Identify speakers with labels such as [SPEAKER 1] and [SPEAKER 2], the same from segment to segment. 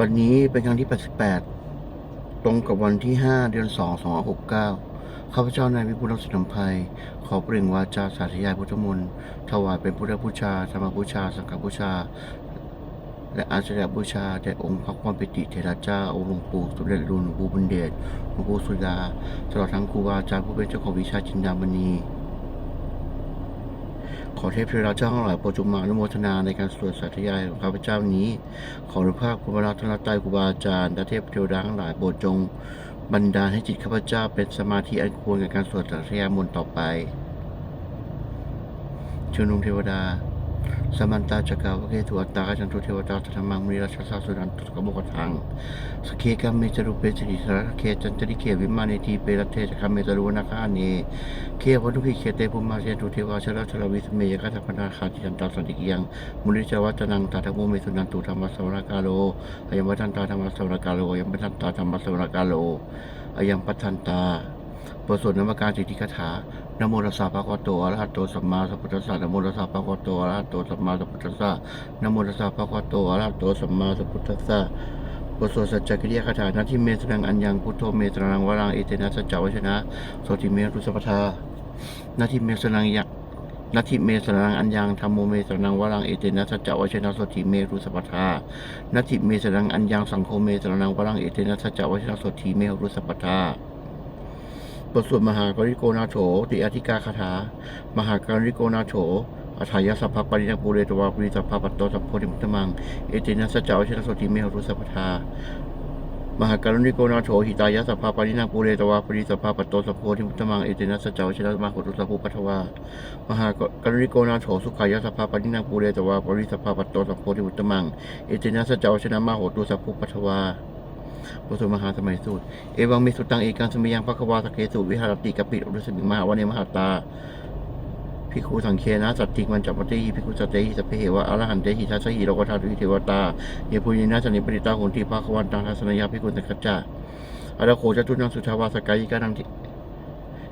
[SPEAKER 1] วันนี้เป็นครั้งที่ 88 ตรงกับวันที่ 5 เดือน 2 2569 ข้าพเจ้านายวิบุลรักษินภัย ขอเปล่งวาจาสาธยายพุทธมนต์ถวายเป็นพุทธบูชาธรรมบูชา สังฆบูชา และอาชญาบูชาแด่องค์พระความปิติเทระเจ้าองค์หลวงปู่สมเด็จรุ่นหลวงปู่บุญเดชหลวงปู่สุดาตลอดทั้งครูบาอาจารย์ผู้เป็นเจ้าของวิชาจินดามณี ขอเทพเทวดาเจ้าทั้งหลายโปรดจงมาอนุโมทนาในการสวดสาธยายของข้าพเจ้านี้ ขออนุภาพคุณพระรัตนตรัยครูบาอาจารย์และเทพเทวดาทั้งหลายโปรดจงบันดาลให้จิตข้าพเจ้าเป็นสมาธิอันควรกับการสวดสาธยายมนต์ต่อไปชุนุมเทวดา สมันตาจักรวะเกตุอัตตาจันทุเทวตาธรรมังมุนิราชสาสุนันตุกบกทังสเคกัมเมจรุเปสิริสระเคจันตริเควิมานิทีเปรตเทจคัมเมจรุวนาคาเนเควัตุกิเคเตภุมมาเชตุเทวาชลชลวิสเมยกัตพนาคาติจันตาสันติกยังมุนิจวัตนังตาธโมเมสุนันตุธรรมสวรกาโลอายัมปัทันตาธรรมสวรกาโลอายัมปัทันตาธรรมสวรกาโลอายัมปัทันตาบทสวดนามการสิทธิคาถา นโมตัสสะภะคะวะโตอะระหะโตสัมมาสัมพุทธัสสะนโมตัสสะภะคะวะโตอะระหะโตสัมมาสัมพุทธัสสะนโมตัสสะภะคะวะโตอะระหะโตสัมมาสัมพุทธัสสะบทสวดสัจจกิริยคาถานาทิเมสรังอัญญังพุทโธเมสรังวรังเอเตนะสัจจวัชนะโสติเมรุสัพพทานาทิเมสรังยะนาทิเมสรังอัญญังธรรมโมเมสรังวรังเอเตนะสัจจวัชนะสติเมรุสัพพทานาทิเมสรังอัญญังสังโฆเมสรังวรังเอเตนะสัจจวัชนะสติเมรุสัพพทา บทสวดมหากริโกนาโถติอธิกาคาถา มหากริโกนาโถอัฏฐายสัพพะปริณปุเรตวาปริสัพพะปัตโตสัพโพธิมุตตมัง เอตินัสเจาวชนะโสติเมหรุสัพพทามหากรุณิโกนาโถหิตายะสัพพะปริณปุเรตวาปริสัพพะปัตโตสัพโพธิมุตตมังเอตินัสเจาวชนะมหรุสัพพุปัทวามหากรุณิโกนาโถสุขายะสัพพะปริณปุเรตวาปริสัพพะปัตโตสัพโพธิมุตตมังเอตินัสเจาวชนะมหรุสัพพุปัทวา บทสวดมหาสมัยสูตร เอวังมิสุตังเอกังสมัยยังพระควาสเกสุวิหารติกปิอุรุสมิมหาวันเนมหาตาพิคูสังเคนะสัตติมันจัปปติพิคูสัตเตหิสัพเพเหวะอรหันเตหิทัสสหิโลกธาตุวิเทวตาเยปุญินาสนิปริตาโหนติภาควันตังทัสนยาพิคุสังกัจจาอรโคจตุนังสุทาวาสกายิกานังทิ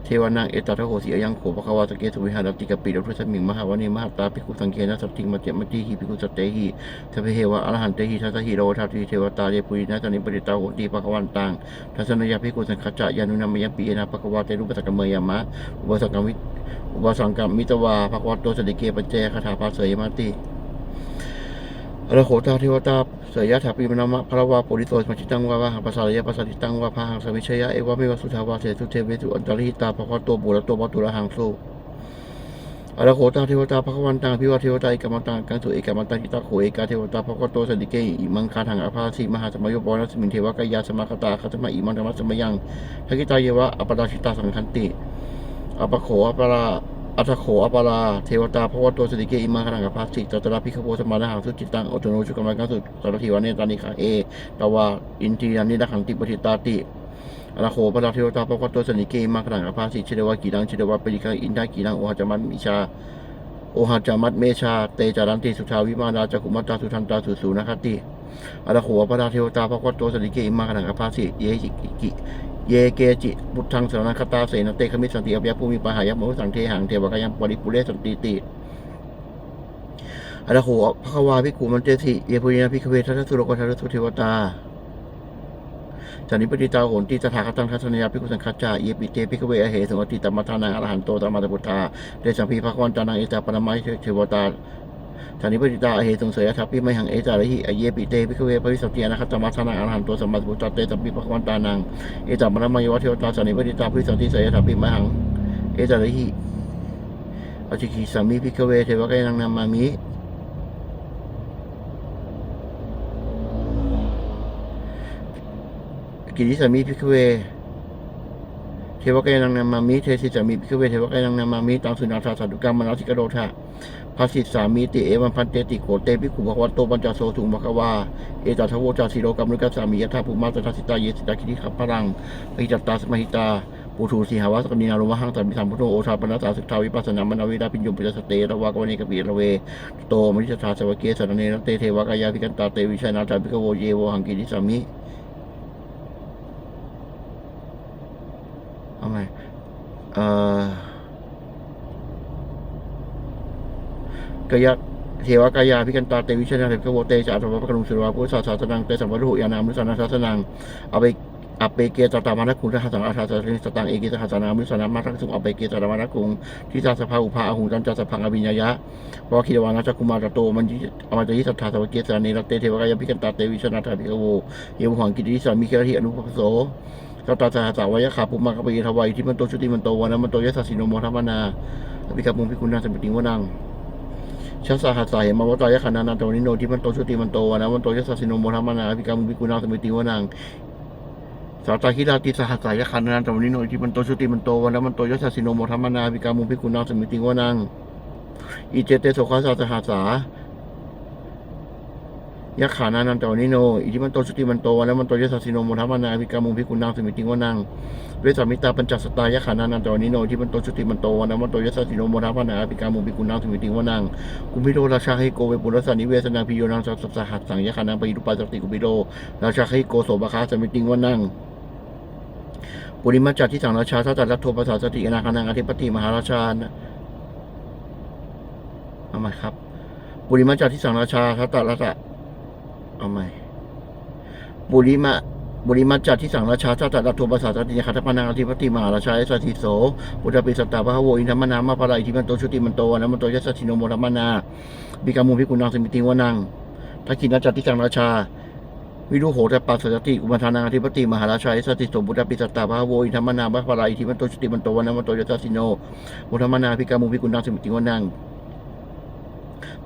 [SPEAKER 1] เทวานังเอตตะโหสีอยังโขภควาสเกสุวิหารติกปิอุรุสมิงมหาวันเนมหาตาพิคูสังเคนะสัตติมันจัติหิพิคูสัตเตหิสัพเพเหวะอรหันเตหิทัสสหิโลกธาตุหิเทวตาเยปุญินานิปริตาโหนติภาควันตังทัศนยาพิกุสังขจจะยานุนามยปีเอนาภควาเตรุปสักกเมยามะอุปสังกมิอุปสังกมิตวาภควาโตสติเกปัจเจคาถาภาเสยมาติ อรโขตาเทวตาเสยยะถาปีมนามะพระวาปุริโตสมัจิตังวาวาหังปัสสารยะปัสสาริตังวาพาหังสมิชยะเอวะเมวะสุทาวาเสสุเทเวสุอันตริหิตาภควาโตปุระโตปัตุระหังสุอรโขตาเทวตาภควันตังพิวะเทวตาเอกมังตังกังสุเอกมังตังกิตาโขเอกาเทวตาภควาโตสติเกอิมังคาทังอภาสีมหาสมัยโยปนัสมินเทวกายาสมาคตาคัตมะอิมังธรรมสมยังทกิตาเยวะอปราชิตาสังคันติอปโขอปรา อัตโขอปราเทวตาพระวตโตสติเกอิมาขนังกับภาสิตัตระพิขโพสมานะหังสุจิตังอตโนชุกรรมกังสุตระทิวาเนตานิคาเอตวาอินทรียานิดักขันติปฏิตาติอรโขปราเทวตาพระวตโตสติเกอิมาขนังกับภาสิเชเดวะกีดังเชเดวะปริกาอินทากีดังโอหะจามันมิชาโอหะจามัตเมชาเตจารันติสุทาวิมานาจักุมัตตาสุทันตาสุสูนะคติอรโขปราเทวตาพระวตโตสติเกอิมาขนังกับภาสิเยหิกิ เยเกจิบุตทังสรณคตาเสนเตคมิสันติอภยภูมิปหายะโมสังเทหังเทวกายังปริปุเรสันติติอะรโหภควาภิกขุมันเตสิเยปุญญาภิกขเวทัสสุโลกทัสสุเทวตาสันนิปติตาโหนติตถาคตังทัศนยาภิกุสังคัจจาเยปิเตภิกขเวอเหสุงอติตมทานังอรหันโตตมะตพุทธาเดสัมพีภควันตานังเอตาปนมัยเทวตา สันนิปติตาอเหตุสงเสยทัพพิมหังเอจาระหิอเยปิเตพิกเวปริสัตติอนาคตมัสสนังอรหันตัวสมบัติพุทธเตสัมปิปะวันตานังเอจามรมยวะเทวตาสันนิปติตาพิสันติเสยทัพพิมหังเอจาระหิอจิกิสามิพิกเวเทวกานังนามามิกิริสามิพิกเวเทวกานังนามามิเทสิสามิพิกเวเทวกานังนามามิตังสุนาธาสัตุกรรมมนาสิกโดธา ภาสิสสามีติเอวันพันเตติโกเตปิขุภควตโตปัญจโสถุงภควาเอตัทโวจาสิโรกรรมนุกัสสามียถาภูมาตถาสิตาเยสิตาคิริขับพลังปิจัตตาสมหิตาปุถุสีหาวาสกนินารุมหังตัมมิธรรมพุทโธโอชาปนัสสาสุทาวิปัสสนา มนาวิราปิญญุปิจสเตระวากวเนกปิระเว โตมริชธาสวเกสรเนรเตเทวกายาภิกันตาเตวิชัยนาถาภิกโวเยโวหังกิริสามิเอาไมเอ่อ กยะเทวกายาพิกันตาเตวิชนาเทพโวเตจาตวะปะกรุงสุรวาพุทธศาสนังเตสัมวรุยานามุสานาศาสนังเอเบอเปเกตตามานคุงทหัสนาอาชาสริสตังเอกิตหัสนามุสนามาทักสุงอเปเกตตามานคุงที่ตาสภาอุภาอหุงจันจาสพังอภิญญาะเพราะคิดวานาจักุมารโตมันอมาจยิสัทธาสวเกสานีรัตเตเทวกายาพิกันตาเตวิชนาทาภิกโวเยวหังกิติสามิเครหิอนุปโสสตตาสหสาวายขาปุมากปะเยทวัยที่มันโตชุติมันโตวันะมันโตยสัสสิโนโมธรรมนาอภิกับมุงพิคุณนาสมิติวนัง ชัสสาหัสสายมาวตายขานานาตวนิโนที่มันโตชุติมันโตวันะมันโตยสัสสินโมธรรมนาภิกรรมุภิคุณนาสมิติวนังสาตาคิราติสหัสสายขานานาตวนิโนที่มันโตชุติมันโตวันะมันโตยสัสสินโมธรรมนาภิกรรมุภิคุณนาสมิติวนังอิเจเตโสขาสาสหัสสา ยักขานานันตวนิโน อิทิมันโตชุติมันโตวันนั้นมันโตยสัสสิโนโมทัมมานาภิกามุงพิกุณนางสมิติงวนัง เวสามิตาปัญจสตายักขานานันตวนิโนที่มันโตชุติมันโตวันนั้นมันโตยสัสสิโนโมทัมมานาภิกามุงพิกุณนางสมิติงวนัง กุมิโดราชาให้โกเวปุรสานิเวสนาพิโยนังสัสสหัสสังยักขานังปยุปาสติกุมิโดราชาให้โกโสบคาสมิติงวนังปุริมาจัดที่สังราชาทัตตรัตโทปสาสติอนาคานังอธิปติมหาราชาเอาใหม่ครับ ปุริมาจัดที่สังราชาทัตตรัต เอาใหม่บุริมะบุริมัจจัดที่สังราชาชาติรัตโทปสาสติยคัตปนาธิปติมาราชาเอสติโสบุตรปิสตาพระโวอินทมนามาภรายที่มันโตชุติมันโตนนั้นมันโตยัสสิโนโมธรรมนาบิกามุพิกุณังสมิติวนังทักขินจัดที่สังราชา วิรุโหตปัสสติอุปทานาธิปติมหาราชาเอสติโสบุตรปิสตาพระโวอินทมนามาภรายที่มันโตชุติมันโตนนั้นมันโตยัสสิโนโมธรรมนาบิกามุพิกุณังสมิติวนัง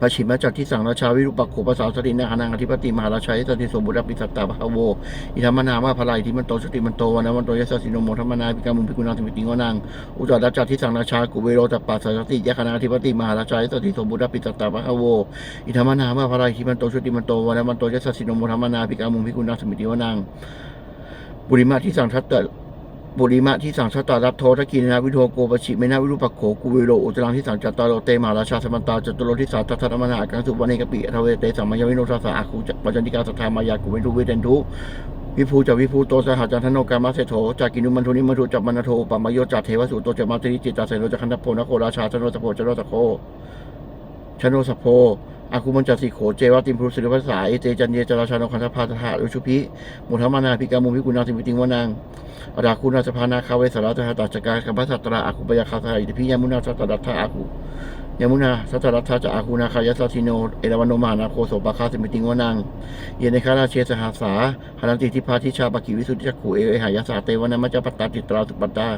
[SPEAKER 1] ปชิมจักที่สังราชาวิรุปักโขภาษาสตินาหานังอธิปติมหาราชายิสติสมบุรปิสัตตาภาโวอิธรรมนามาภลายที่มันโตสติมันโตวันนั้นวันโตยสสินโมธรรมนาภิกามุพิกุณังสมิติงวนังอุจจาระจักที่สังราชากุเวโรตปัสสติยะคณาธิปติมหาราชายิสติสมบุรปิสัตตาภาโวอิธรรมนามาภลายที่มันโตสติมันโตวันนั้นวันโตยสสินโมธรรมนาภิกามุพิกุณังสมิติงวนังบุริมาที่สังทัตต บุริมะที่สังชตารับโททกินนาวิโทโกปชิเมนาวิรุปโขกุวิโรอุจรังที่สังจัตตาโรเตมหาราชาสมันตาจตุโรที่สาทัตถมนากังสุวรรณกปิทเวเตสัมมายวิโนทสาอาคูปัจจันติกาสัทธามายากุเวิรุเวเดนทุวิภูจะวิภูโตสหจันทโนกามาเสโถจากกินุมันทุนิมันทุจับมันโทปามโยจัตเทวสุโตจมาตริจิตตาเสโนจักขันตโพนโคราชาชโนสโพชโนสโคชโนสโพ อาคุมันจัสิโขเจวติมพุรุสิริภาษาเอเจจันเยจราชานคันธพาตถาอุชุพิมุธรรมนาภิกามุพิกุณาสิมิติงวนังอดาคุณาสภานาคาเวสาราตหาตาจการกัมพัสตราอาคุปยาคาสหอิทธิพิยามุนาสัตตรัตถาอาคุยามุนาสัตตรัตถาจะอาคุนาคายาสติโน เอราวันโนมหานาโคโสปาคาสิมิติงวนัง เยนในคาราเชสหาสาหันติทิพาทิชาปกิวิสุทธิจักขุเอเอหายาสาเตวนามัจจปัตตาติตราสุปัตตา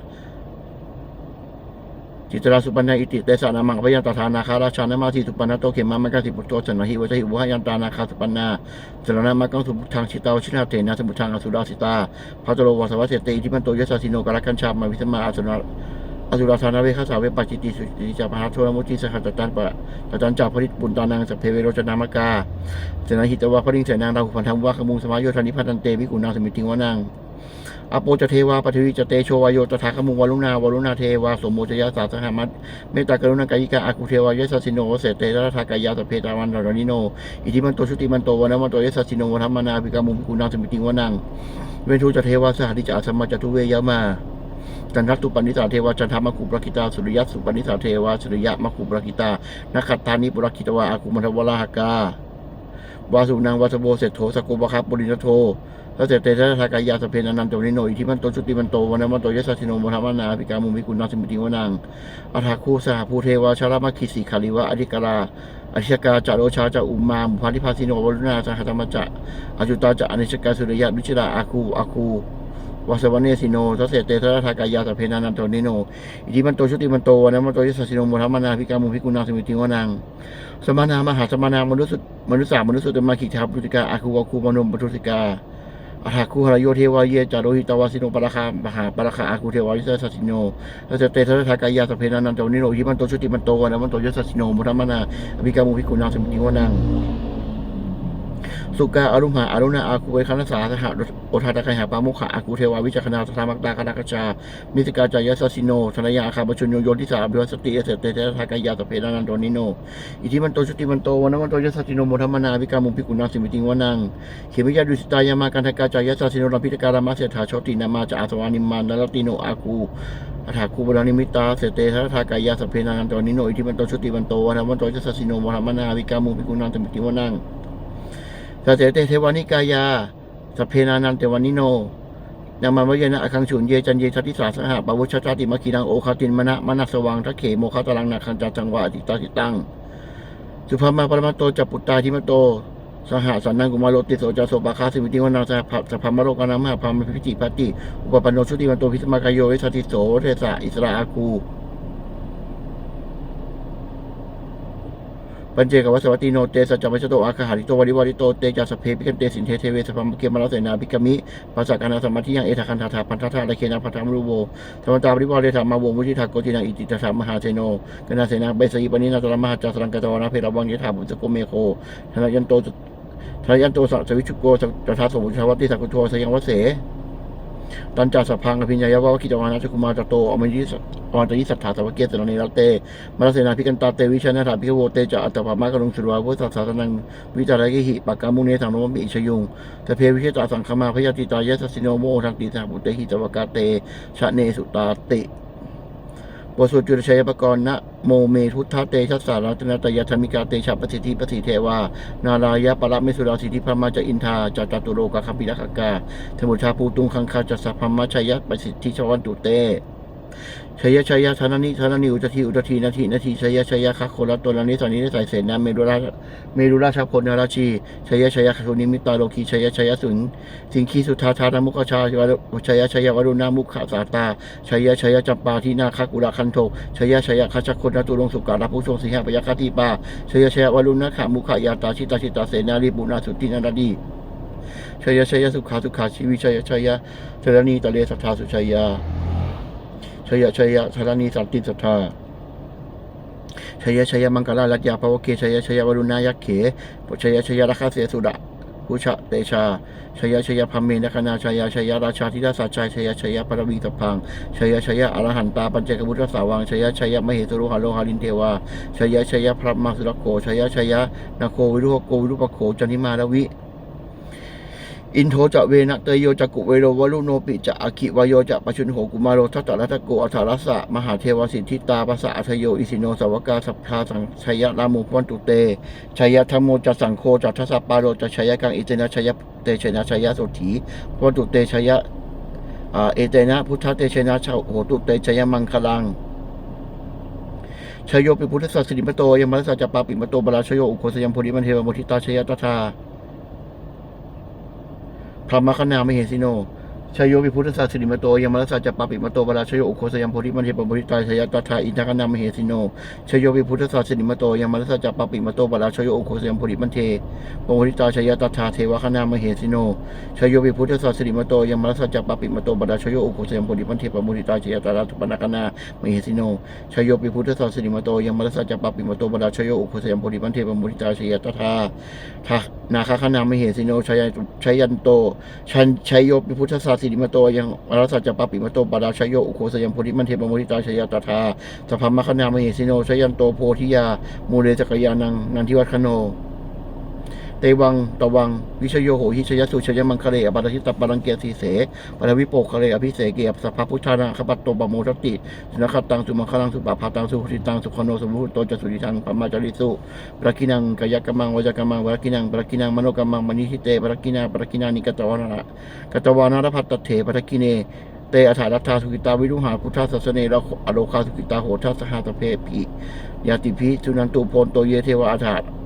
[SPEAKER 1] จิตราสุปันนาอิติเตสานามังพยันตถานาคาราชานามาทีสุปันนาโตเขมามังกสิปุตโตสันนหิวจหิวะยันตานาคาสุปันนาสรณามังกังสุพุทธังชิตาวชินาเตนะสมุทธังอสุราสิตาพัตโลวสวัสเสตอิทิมันโตยสสสิโนกาลคัญชามาวิสมาอสุนาอสุราธานาเวคาสาเวปัจจิติสุติจาพหาโทรมุติสหัตตันปะตตันจาพริตปุนตานังสัพเพเวโรจนามกาเจนะหิตวะพริงเสนางราหุพันธังวะขมุงสมายโยธานิพัตันเตวิกุณาสมิติงวะนัง อโปจะเทวาปฐวีจะเตโชวายโยตถาคมุวารุณาวารุณาเทวาสมโมจยาสาสหมัตเมตตากรุณากายิกาอาคุเทวายสสิโนเสเตระทากายาสเพตาวันรนิโน อิทิมันโตชุติมันโตวันนมันโตยสสิโนวัฒมนาภิกามุภิกุณาสมิติงวนัง เวทุจะเทวาสหัติจะอาสมาจตุเวยามาจันทัตตุปนิสาเทวาจันทามคุปรกิตาสุริยสุปนิสาเทวาสุริยะมัคุปรกิตานักขัตตานิปุรกิตวาอาคุมัทวราหกาวาสุนังวาสโบเศรษโถสกุบคับปุรินโท ถ้าเสร็จเตชะทากายาสเพนันนันโตนิโนอิทิมันโตชุติมันโตวันนั้นมันโตยะสัสิโนมธรรมนาภิกามุมิกุณาสมิติวนังอัฏฐาคูสหภูเทวาชารามาคิสีคาลิวะอธิกาลาอธิชกาจารโรชาจะอุมามุพันธิพาสิโนวรุณาสหัตมจะอจุตาจะอนิชกาสุริยะวิชิราอาคูอาคูวาสวเนสิโนทัสเสเตชะทากายาสเพนันนันโตนิโน อิทิมันโตชุติมันโตวันนั้นมันโตยสัสสิโนมธรรมนาภิกามุมิกุณาสมิติวนัง สมานามหาสมานามนุษย์มนุสามนุษย์ธรรมาขิทาปุติกาอาคูวาคูมนุมปทุติกา อาหาคูหรโยเทวาเยจาโรหิตวาสิโนปราคามหาปราคาอาคูเทวายิสสัสสิโนแล้วจะเตทะทากายาสเพนันนันโตนิโรหิมันโตชุติมันโตนะมันโตยสสัสสิโนมุทัมมนาอภิกามุภิกุณาสมิติวนัง สุกาอรุหะอรุณาอาคูเวคันสาสหะโอทาตะไคหาปามุขะอาคูเทวาวิจักนาสธามักตาคณากชา มิสกาจายาสสิโนธนยาอาคาบชุนโยโยทิสาบิวสติเอเสเตเตทากายาสเพนานันโตนิโน อิทิมันโตชุติมันโตวันวันโตยสัสสิโนโมธรรมนาวิกามุพิกุณาสิมิติงวนังเขมิยาดุสิตายามากันทกาจายสสิโนรัมพิตการามาเสถาชตินามาจาอาสวานิมานนรติโนอาคูอัฏฐาคูบรานิมิตาเสเตทะทากายาสเพนานันโตนิโนอิทิมันโตชุติมันโตวันวันโตยสสิโนโมธรรมนาวิกามุพิกุณาสิมิติงวนัง สเตเตเทวานิกายาสเพนานันเตวานิโนนามันวเยนะอคังฉุนเยจันเยชัติสาสหะปวุชชาติมคีนังโอคาตินมณะมณสวังทักเขโมคาตลังนาคันจาจังวะติตาติตังสุภามาปรมาโตจัปปุตตาทิมโต สหสันนังกุมาโรติโสจาโสปาคาสิวิติวนาสหสภามโรกานามหาพามพิจิปติ อุปปันโนชุติวันโตพิสมากายโยเวสติโสเทสะอิสราอาคู ปัญเจกวัสวัตติโนเตสัจจวัชโตอาคาหาริโตวริวาริโตเตจัสพเพปิกันเตสินเทเทเวสภามเกมมาลเสนาภิกมิปัสสะกานาสมาธิยังเอทาคันธาธาพันธาธาละเคนาพัทธามรูโวธรรมตาบริวารเดธรรมาวงมุทิทาโกตินาอิติตถามหาเทโนกนาเสนาเบสยิปนินาตระมหาจัสรังกตวนาเพรวังยถาบุตโกเมโคธนยันโตธนยันโตสัสวิชุโกจัทาสมุชาวติสักุโทสยังวเส ตันจาสพังอภิญญายาวะคิจวานาชกุมารจโตอมยิสอวันตยิสัทธาสวะเกตนนิรัตเตมรสเสนาพิกันตาเตวิชนะถาพิโวเตจะอัตภามากรุงสุรวาวุฒสาสนังวิจารกิหิปากามุเนทางโนมิอิชยุงตะเพวิเชตาสังคมาพยาติตายะสสิโนโมทังติสาบุเตหิตวกาเตชะเนสุตาติ บทสวดจุลชัยปกรณ์นะโมเมทุทธะเตชัสสารัตนตยธรรมิกาเตชะปสิทธิปสิเทวา นารายะปรมิสุราสิทธิพมาจอินทาจจตุโลกะคัมปิรักกาสมุชาภูตุงคังคาจัสสะพมาชัยยะปสิทธิชวันตุเต ชัยยะชัยยะธนานิธนานิอุตทีอุตทีนาทีนาทีชัยยะชัยยะคัคโคลตัวนานิสานิสายเสนาเมรุราเมรุราชพลนาราชีชัยยะชัยยะคุนิมิตาโลคีชัยยะชัยยะสุนสิงคีสุทธาธานามุขชาชัยยะชัยยะวรุณามุขสาตาชัยยะชัยยะจัมปาทีนาคักุระคันโทชัยยะชัยยะคัชคตนตุลงสุการะผู้ทรงสิงหปยคติปาชัยยะชัยยะวรุณะขามุขยาตาชิตาชิตาเสนาริปุนาสุตินาดีชัยยะชัยยะสุขาสุขาชีวิชยชยยะชรณีตะเลสัทธาสุชยยะ ชยะชัยยะชรณีสันติสัทธาชยะชยะมังคลาลัตยาภวเคชยะชยะวรุณายักเขชยะชยยะราคาเสสุดะพุชะเตชาชยะชยะพมเมนคนาชยะชยะราชาธิดาสัจชัยชยะชยะปรวีตพังชยะชยะอรหันตาปัญจกบุตรสาวังชยะชยะมเหสุรุหาโลหาลินเทวาชยะชยะพระมาสุรโกชยะชยะนาโควิรุโกวิรุปโขจันิมาลวิ อินโทจะเวนะเตยโยจะกุเวโรวลุโนปิจะอคิวโยจะปชุนโหกุมาโรทัตตะรัตโกอัฏฐรัสสะมหาเทวสิทธิตาภาษาอัทโยอิสิโนสาวกาสัพพาสังชัยยะรามุพันตุเตชัยยะธรรมโมจะสังโฆจะทัสปาโรจะชัยยะกังอิเตนะชัยยะเตชนะชัยยะโสถีพันตุเตชัยยะเอเตนะพุทธเตชนะชาโหตุเตชัยยะมังคลังชยโยปิพุทธสัสสิริมโตยมัสสะจะปาปิมโตบาลาชโยอุโคสยมโพธิมันเทวโมทิตาชยตถา พระมคณามเหสิโน ชยโยวิพุทธศาสนิมโตยมรสสะจะปาปิมโตบาลาชโยโอโคสยามโพธิมันเทปบริตายชยตถาอินทกนามเหสิโนชยโยวิพุทธศาสนิมโตยมรสสะจะปาปิมโตบาลาชโยโอโคสยามโพธิมันเทปบริตายชยตถาเทวคณามเหสิโนชยโยวิพุทธศาสนิมโตยมรสสะจะปาปิมโตบาลาชโยโอโคสยามโพธิมันเทปบริตายชยตถาทุปนกนามเหสิโนชยโยวิพุทธศาสนิมโตยมรสสะจะปาปิมโตบาลาชโยโอโคสยามโพธิมันเทปบริตายชยตถาทานาคคณามเหสิโนชยชยันโตชันชัยโยปิพุทธศาสสิริมโตยังอรสัจจปปิมโตปาราชยโยอุโคสยมโพธิมันเทปโมทิตาชยตถาสภามคณามเหสิโนชยันโตโพธิยามูเรจักรยานังนันทิวัฒโน เตวังตวัง วิชโยโหหิชยสุชยมังคะเลอปาราชิตปรังเกียสีเสปรวิโปคะเลอภิเสเกียบสภาพุทธานาคปัตโตปโมทติสุนคตังสุมังคลังสุปาพาตังสุขุติตังสุขโนสมุตโตจสุริทังปัมมาจาริสุปรกินังกายกมังวจกรรมังวรกินังปรกินังมโนกรรมังมณิทิเตปรกินาปรกินานิกตวานะกตวานารพัตตเถปรกิเนเตอัฐารัตถาสุกิตาวิรุหาพุทธาสัสเนรอโลคาสุกิตาโหทัสหาตเพปิยาติพิสุนันตุโพนโตเยเทวอาถา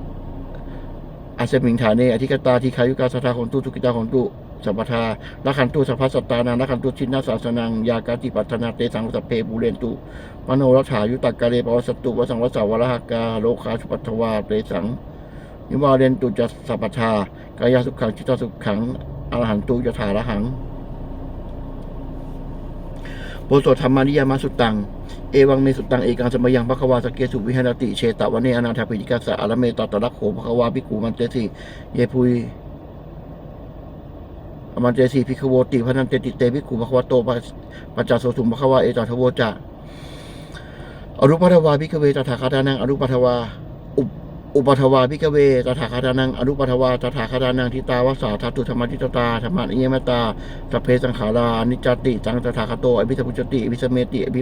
[SPEAKER 1] อาเสมิงฐานเนอธิกตาทีขายุกาสทาของตุสุกิตาของตุสัพพทาละขันตุสัพพสัตตานังละขันตุชินนาสาสนัง ยากาติปัตนาเตสังสัพเพบุเรนตุมโนรัฐายุตักกะเลปวสตุวสังวสาวรหกาโลคาชุปัทวาเตสังนิวาเรนตุจัสสัพพทากายาสุขังจิตตสุขังอรหันตุยถาระหังโพสธรรมานิยามาสุตัง เอวังเมสุตังเอกังสมยังพระควาสเกสุวิหารติเชตวันเนอนาถปิจิกาสะอารเมตตตรักโขพระควาภิกูมันเตสีเยพุยอมันเตสีพิคโวติพนันเตติเตพิคูพระควาโตปัจจาโสถุมพระควาเอตทโวจะอรุปัทวาพิกเวตถาคาตานังอรุปัทวาอุป อุปัทวาพิกเวตถาคตานังอรุปัทวาตถาคตานังทิตาวสาทัตุธรรมทิตตาธรรมะนิยมตาสัพเพสังขารานิจติจังตถาคโตอภิสัพพุจติอภิสเมติอภิ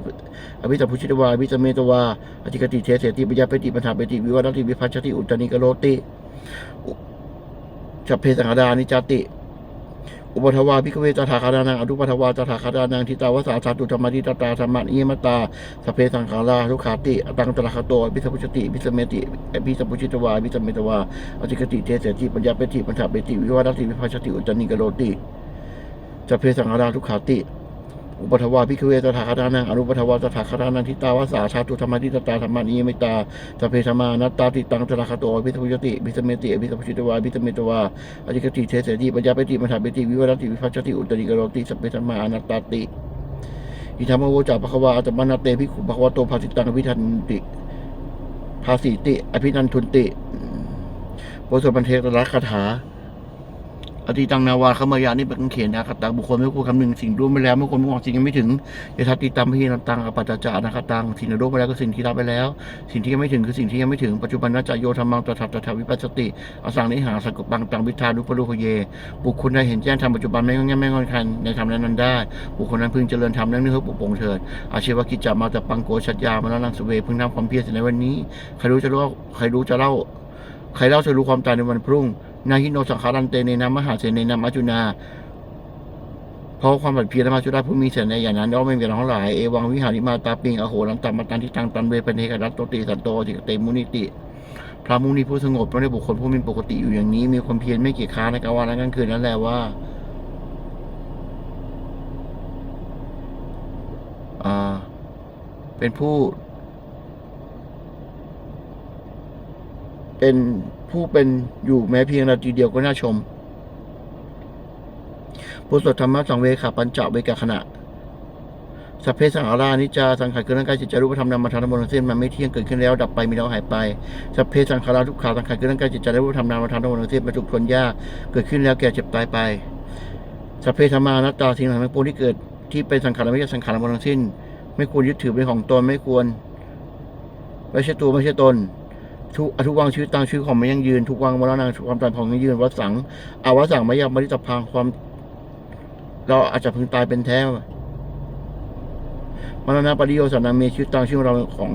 [SPEAKER 1] อภิสัพพุชิตวาอภิสเมตวาอธิกติเทเสติปิยาเปติปัญหาเปติวิวัตติวิภัชติอุตตนิกโรติสัพเพสังขารานิจติ อุปทวาพิกเวตถาคานังอนุปทวาตถาคานังทิตาวสาสาตุธรรมทิตตาธรรมะนิยมตาสเพสังขาราทุขาติอตังตระคโตพิสัพพุชติพิสเมติพิสัพพุชิตวาพิสเมตวาอธิกติเทเสติปัญญาเปติปัญถาเปติวิวัตติวิภัชชติอุจจนิกโรติสเพสังขาราทุขาติ อุปทวาพิกเวตถาคานังอนุปทวาตถาคานังทิตาวาสาสาตุธรรมทิตตาธรรมะนิยมตาสพเพธรรมานัตตาติตังตระคโตอภิสัพพุชติอภิสเมติอภิสัพพุชิตวาอภิสเมตวาอธิกติเทเสติปัญญาเปติมัถาเปติวิวัตติวิภัชติอุตติกโรติสัพเพธรรมานัตตาติอิธรรมโวจาภควาอัตมนาเตภิกขุภควโตภาสิตังอภิทันติภาสิติ อภินันทุนติโพสปันเทตระคาถา อติตังนาวาขมายานี่เป็นเขนนะคตังบุคคลไม่ควรคำนึงสิ่งรู้ไปแล้วเมื่อคนมองสิ่งยังไม่ถึงยะทัตติตัมพีนันตังอปัจจจานาคตังสิ่งที่รู้ไปแล้วก็สิ่งที่รับไปแล้ว สิ่งที่ยังไม่ถึงคือสิ่งที่ยังไม่ถึงปัจจุบันนัจโยธรรมังตถาตถาวิปัสสติอสังนิหาสกุปังตังวิทานุปรุขเย บุคคลใดเห็นแจ้งธรรมปัจจุบันไม่งอนแง่ไม่งอนคันในธรรมนั้นนั้นได้ บุคคลนั้นพึงเจริญธรรมนั้นเนื้อปกปงเถิดอาชีวกิจจามาแต่ปังโกชัดยามาแล้วนังสเวพึงทำความเพียรในวันนี้ใครรู้จะรู้ใครรู้จะเล่าใครเล่าจะรู้ความตายในวันพรุ่ง นาฮิโนสังขารันเตในนามมหาเสนในนามมัจจุนาเพราะความบัดเพียรมาจุดาผู้มีเสนอย่างนั้นย่อมไม่มีเรทั้งหลายเอวังวิหาริมาตาปิงอโหรังตัมาตันทิตังตันเวปเนกรัตโตติสันโตจิกเตมุนิติพระมุนีผู้สงบต้องได้บุคคลผู้มีปกติอยู่อย่างนี้ มีความเพียรไม่เกียจค้านในกลางวันและกลางคืนนั่นแหละว่าเป็นผู้ เป็น ผู้เป็นอยู่แม้เพียงนาทีเดียวก็น่าชมพุทธธรรมะสังเวขาปัญจเวกขณะสัพเพสังขารานิจจาสังขารเกิดร่างกายจิตใจรูปธรรมนามธรรมทั้งหมดทั้งสิ้นมันไม่เที่ยงเกิดขึ้นแล้วดับไปมีแล้วหายไปสัพเพสังขาราทุกขาสังขารเกิดร่างกายจิตใจรูปธรรมนามธรรมทั้งหมดทั้งสิ้นมันทุกทนยากเกิดขึ้นแล้วแก่เจ็บตายไปสัพเพธรรมานัตตาสิ่งทั้งปวงที่เกิดที่เป็นสังขารไม่ใช่สังขารทั้งหมดทั้งสิ้น ไม่ควรยึดถือเป็นของตนไม่ควรไม่ใช่ตัวไม่ใช่ตน ทุกอทุกวังชีวิตตามชีวิตของมันยังยืนทุกวังมรณะความตายของยังยืนวัดสังอาวสังไม่ยากมริตพังความ เราอาจจะพึงตายเป็นแท้มรณะปริโยสนาเมชีวิตตามชีวิตของเราของ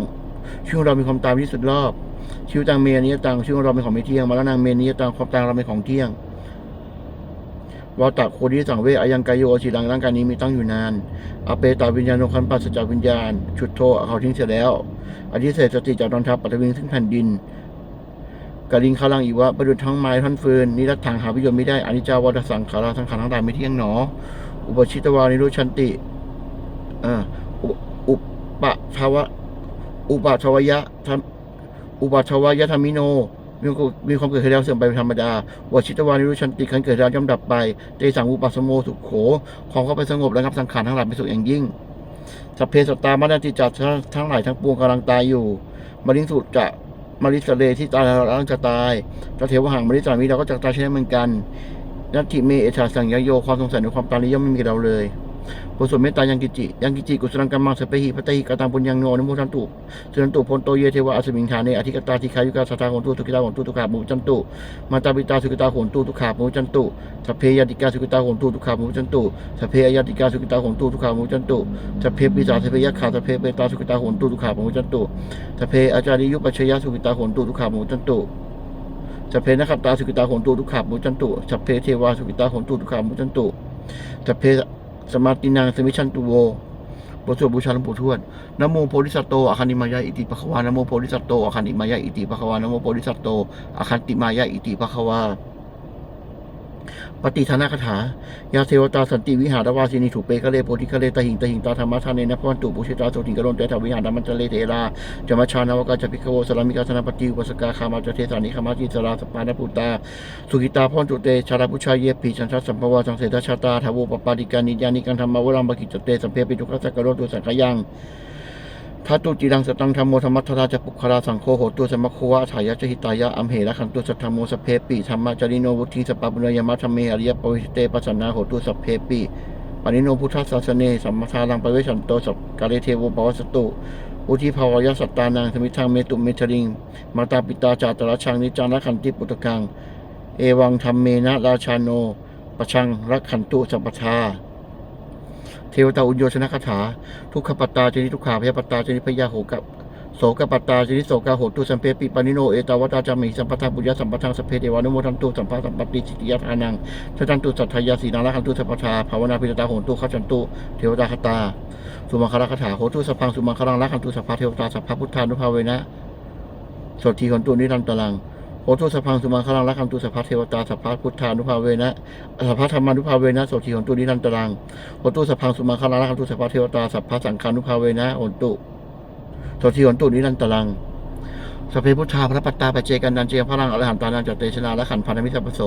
[SPEAKER 1] ชีวิตของเรามีความตายที่สุดรอบชีวิตต่างเมนี้ตังชีวิตของเราเป็นของไม่เที่ยงมรณะเมนี้ตังความตายเราเป็นของเที่ยง วาตะโคดิสังเวอายังกายโยอสีดังร่างกายนี้มีตั้งอยู่นานอเปตาวิญญาณคันปัสจากวิญญาณ ชุดโทเขาทิ้งเสียแล้ว อธิเศษสติจากตอนทัพปัตวิงซึ่งแผ่นดินกลิงคาลังอีวะประดุจทั้งไม้ท่อนฟืนนิรัตถังหาวิโยชน์ไม่ได้อนิจจาวัฏสังขาราสังขารทั้งหลายไม่เที่ยงหนอ อุปชิตวานิโรชันติเอ่ออุอุปะทวะอุปะทวยะอุปะทวยะธรรมิโน มีความมีความเกิดขึ้นแล้วเสื่อมไปเป็นธรรมดาวชิตวานิรุชันติขันเกิดแล้วย่อมดับไปเตสังอุปัสสโมสุขโขของเข้าไปสงบแล้วครับสังขารทั้งหลายไปสุขอย่างยิ่งสเพสตตามานาติจัตทั้งหลายทั้งปวงกำลังตายอยู่มาริสุจะมาริสเลที่ตายแล้วเราจะตายพระเทวหังมาริสามีเราก็จะตายเช่นเหมือนกันนัตถิเมเอชาสังยโยความสงสัยในความตายนี้ย่อมไม่มีเราเลย กุศลเมตตายังกิจิ ยังกิจิกุศลังกัมมังสเปหิพัตติกตังปุญญังโนนโมทันตุสุนันตุพลโตเยเทวะอสมิงฐาเนอธิกตาทิคายุกาสัทธาโหนตุทุกิตาโหนตุทุกขามุจันตุมาตาปิตาสุกิตาโหนตุทุกขามุจันตุสเพยติกาสุกิตาโหนตุทุกขามุจันตุสเพยติกาสุกิตาโหนตุทุกขามุจันตุสเพปิสาสเพยขาสเพเปตาสุกิตาโหนตุทุกขามุจันตุสเพอาจาริยุปัชยสุกิตาโหนตุทุกขามุจันตุสัพเพนักตาสุกิตาโหนตุทุกขามุจันตุสัพเพเทวาสุกิตาโหนตุทุกขามุจันตุสัพเพ สมาตินางสมิชันตุโวบทสวดบูชาหลวงปู่ทวดนโมโพธิสัตโตอาคันติมายาอิติปะควานโมโพธิสัตโตอาคันติมายาอิติปะควานโมโพธิสัตโตอาคันติมายาอิติปะควา ปฏิทานาคาถา ยาเทวตาสันติวิหารวาสินีถูกเปกะเลโพธิกะเลตหิงตหิงตาธรรมะทานเนนะพวันตุปุชิตาโสติงกะโรนเตถาวิหารธรรมะจเลเทราจมัชานาวกาจพิกโวสลามิกาสนาปฏิอุปสกาคามาจเทสานิคามาจิสราสปานาปุตตา สุกิตาพรจุเตชาราพุชายเยปีชันทัสสัมภวาสังเสตชาตาทาวปปาติกานิยานิกันธรรมวรังบกิจเตสัมเพปิทุกขสักกะโรตุสังขยัง ทัตตุจิรังสตังธรรมโมธรรมัทธาจะปุคลาสังโฆโหตุสมะโควะถายะจหิตายะอัมเหระขันตุสัทธรรมโมสเพปิธรรมะจริโนวุฒิสปปปุญญมะธรรมเมอริยปวิสเตปัสสนาโหตุสัพเพปิปานิโนพุทธศาสเนสัมมาทารังปเวชันโตสัพกาเลเทวปวัสตุอุทิภาวยสัตตานังสมิทังเมตุเมทริงมาตาปิตาจาตระชังนิจานะขันติปุตกัง เอวังธรรมเมนะราชาโนปชังรักขันตุสัมปทา ทวตาอุญโยชนะคาถา ทุกขปัตตาจนิทุกขาพยาปัตตาจนิพยาโหกับโสกปัตตาจนิโสกาโหตุสัมเพปิปานิโนเอตาวตาจามิสัมปทาปุญญาสัมปทังสพเพเทวานุโมทันตุสัมภาสัมปติจิติยาทานังทัตันตุสัทธายาสีนารักขันตุสัมปทาภาวนาพิจตาโหตุขัจจันตุเทวตาคตา สุมังคลคาถาโหตุสัพพังสุมังคลังรักันตุสัพพเทวตาสัพพพุทธานุภาเวนะสดทีขันตุนิรันตรัง ตุสพพังสุมังคลังรักขันตุสัพพะเทวตาสัพพะพุทธานุภาเวนะสัพพะธรรมานุภาเวนะสดทีขันตุนิรันตรังโหตุสพพังสุมังคลังรักขันตุสัพพะเทวตาสัพพะสังฆานุภาเวนะโหตุสดทีขันตุนิรันตรัง สพเพพุทธาพระปัตตาปเจกันนันเจียพระรังอรหันตานันจเตชนาละขันพันมิทัปโส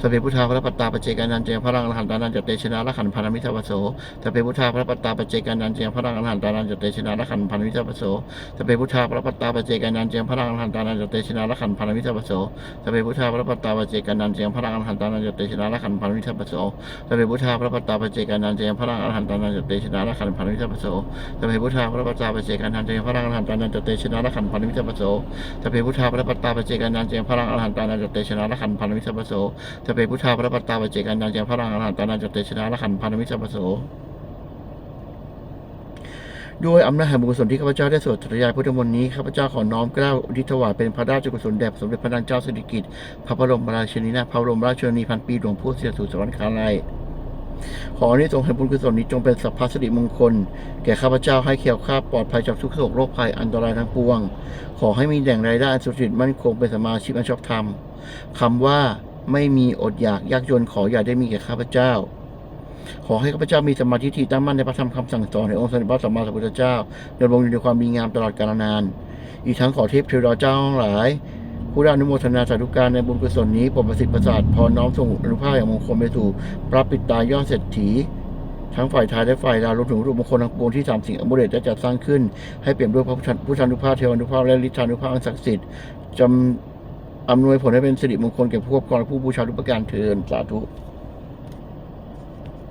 [SPEAKER 1] สพเพพุทธาพระปัตตาปเจกันนันเจียพระรังอรหันตานันจเตชนาละขันพันมิทัปโสสพเพพุทธาพระปัตตาปเจกันนันเจียพระรังอรหันตานันจเตชนาละขันพันมิทัปโสสพเพพุทธาพระปัตตาปเจกันนันเจียพระรังอรหันตานันจเตชนาละขันพันมิทัปโสสพเพพุทธาพระปัตตาปเจกันนันเจียพระรังอรหันตานันจเตชนาละขันพันมิทัปโสสพเพพุทธาพระปัตตาปเจกันนันเจียพระรังอรหันตานันจเตชนาละขันพันมิทัปโสสพเพพุทธาพระปัตตาปเจกันนันเจียพระรังอรหันตานันจเตชนาละขันพันมิทัปโสสเพพุทธาพระปัตตาปเจกันนันเจียงพระรังอรหันตานันจเตชนะละขันพันมิสัพโสสเพพุทธาพระปัตตาปเจกันนันเจียงพระรังอรหันตานันจเตชนะละขันพันมิสัพโสด้วยอำนาจแห่งบุญกุศลที่ข้าพเจ้าได้สวดถวายพุทธมนต์นี้ข้าพเจ้าขอน้อมเกล้าอุทิศถวายเป็นพระราชกุศลแด่สมเด็จพระนางเจ้าสิริกิติ์พระบรมราชินีนาถพระบรมราชชนนีพันปีหลวงพ่อเสียสู่สวรรคาลัย ขอที่ทรงแห่งบุญกุศลนี้จงเป็นสัพพสิริมงคล แก่ข้าพเจ้าให้เขียวข้าปลอดภัยจากทุกโศกโรคภัยอันตรายทั้งปวง ขอให้มีแหล่งรายได้อันสุจริตมั่นคงเป็นสมาชิกอันชอบธรรมคำว่าไม่มีอดอยากยากจนขออย่าได้มีแก่ข้าพเจ้า ขอให้ข้าพเจ้ามีสมาธิที่ตั้งมั่นในพระธรรมคำสั่งสอนในองค์สมเด็จพระสัมมาสัมพุทธเจ้าดำรงอยู่ในความดีงามตลอดกาลนาน อีกทั้งขอเทพเทวดาเจ้าทั้งหลาย ผู้ได้อนุโมทนาสาธุการในบุญกุศลนี้โปรดประสิทธิ์ประสาทพรน้อมส่งอนุภาพอย่างมงคลไปสู่พระปิตายอดเศรษฐีทั้งฝ่ายชายและฝ่ายดาวรวมถึงรูปมงคลทั้งปวงที่สามสิ่งอมุเดชได้จัดสร้างขึ้น ให้เปี่ยมด้วยพระพุทธานุภาพเทวานุภาพและฤทธานุภาพอันศักดิ์สิทธิ์จำอำนวยผลให้เป็นสิริมงคลแก่ผู้ครอบครองและผู้บูชาทุกประการเทินสาธุ